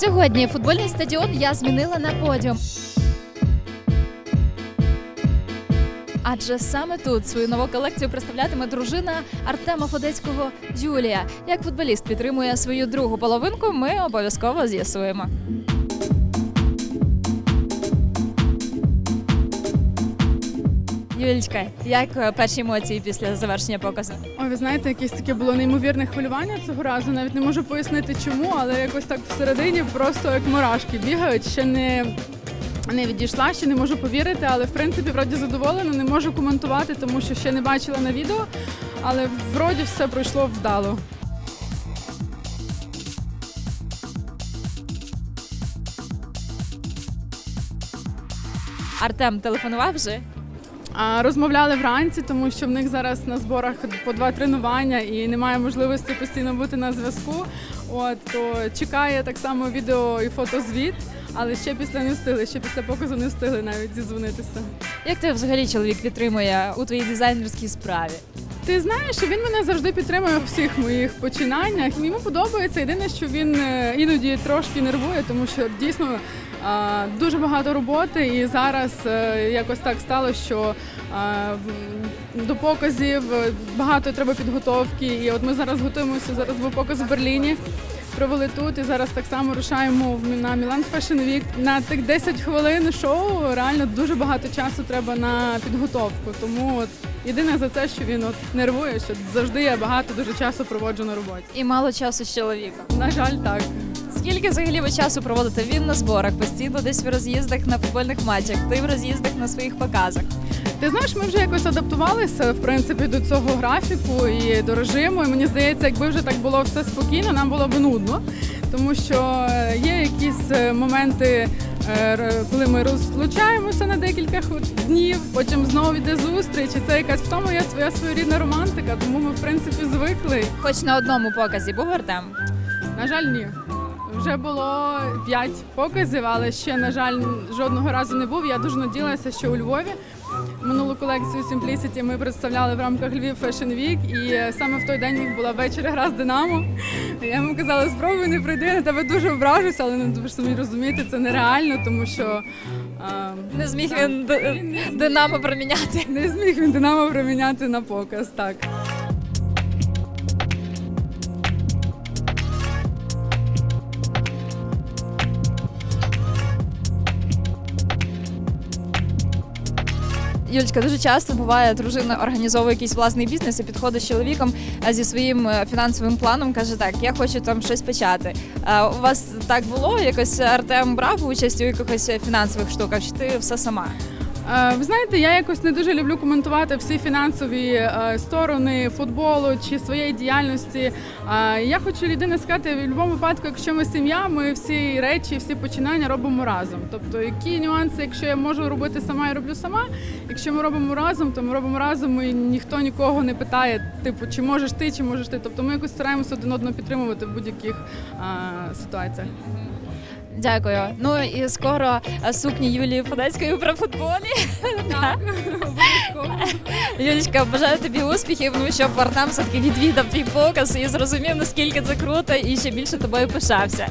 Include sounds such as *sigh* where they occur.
Сьогодні футбольний стадіон я змінила на подіум. Адже саме тут свою нову колекцію представлятиме дружина Артема Фодецького Юлія. Як футболіст підтримує свою другу половинку, ми обов'язково з'ясуємо. Юлічка, як е, перші емоції після завершення показу? Ой, ви знаєте, якесь таке було неймовірне хвилювання цього разу. Навіть не можу пояснити чому, але якось так всередині просто як мурашки бігають. Ще не, не відійшла, ще не можу повірити, але в принципі вроді задоволена, не можу коментувати, тому що ще не бачила на відео. Але вроді все пройшло вдало. Артем телефонував вже? Розмовляли вранці, тому що в них зараз на зборах по два тренування і немає можливості постійно бути на зв'язку. От то чекає так само відео і фотозвіт, але ще після не встигли, ще після показу не встигли навіть зізвонитися. Як тебе взагалі чоловік підтримує у твоїй дизайнерській справі? Ти знаєш, що він мене завжди підтримує у всіх моїх починаннях. Йому подобається. Єдине, що він е, іноді трошки нервує, тому що дійсно дуже багато роботи, і зараз е, якось так стало, що до показів е, багато треба підготовки. І от ми зараз готуємося. Зараз був показ в Берліні. Провели тут і зараз так само рушаємо на Мілан Fashion Week. На тих 10 хвилин шоу реально дуже багато часу треба на підготовку. Тому от єдине за це, що він от нервує, що завжди я багато дуже часу проводжу на роботі. І мало часу з чоловіком. На жаль, так. Скільки взагалі ви часу проводите? Він на зборах, постійно десь в роз'їздах на футбольних матчах, ти в роз'їздах на своїх показах. Ти знаєш, ми вже якось адаптувалися в принципі до цього графіку і до режиму. І мені здається, якби вже так було все спокійно, нам було б нудно, тому що е, є якісь е, моменти, е, коли ми розлучаємося на декілька днів, потім знову йде зустріч. І це якась в тому є своя своєрідна романтика, тому ми в принципі звикли. Хоч на одному показі був Артем. На жаль, ні. Вже було п'ять показів, але ще, на жаль, жодного разу не був. Я дуже надіялася, що у Львові минулу колекцію Simplicity ми представляли в рамках Львів Fashion Week, і саме в той день була вечір гра з Динамо. Я йому казала, спробуй не прийди, на тебе дуже ображуся, але ну, ви ж самі розумієте, це нереально, тому що а, Не зміг він Динамо проміняти. не зміг він Динамо проміняти на показ. Так. Юлечка, дуже часто буває, дружина організовує якийсь власний бізнес і підходить з чоловіком е, зі своїм е, фінансовим планом. каже: так, я хочу там щось почати. А У вас так було? Якось Артем брав участь у якихось фінансових штуках? Чи ти все сама? Е, Ви знаєте, я якось не дуже люблю коментувати всі фінансові е, сторони футболу чи своєї діяльності. Е, Я хочу єдине сказати, в будь-якому випадку, якщо ми сім'я, ми всі речі, всі починання робимо разом. Тобто, які нюанси, якщо я можу робити сама, я роблю сама. Якщо ми робимо разом, то ми робимо разом і ніхто нікого не питає, типу, чи можеш ти, чи можеш ти. Тобто ми якось стараємося один одного підтримувати в будь-яких ситуаціях. Дякую. Ну і скоро е, сукні Юлії Фонецької про футболі. *laughs* Юлічка, бажаю тобі успіхів, ну щоб Артем все-таки відвідав твій показ і зрозумів, наскільки це круто, і ще більше тобою пишався.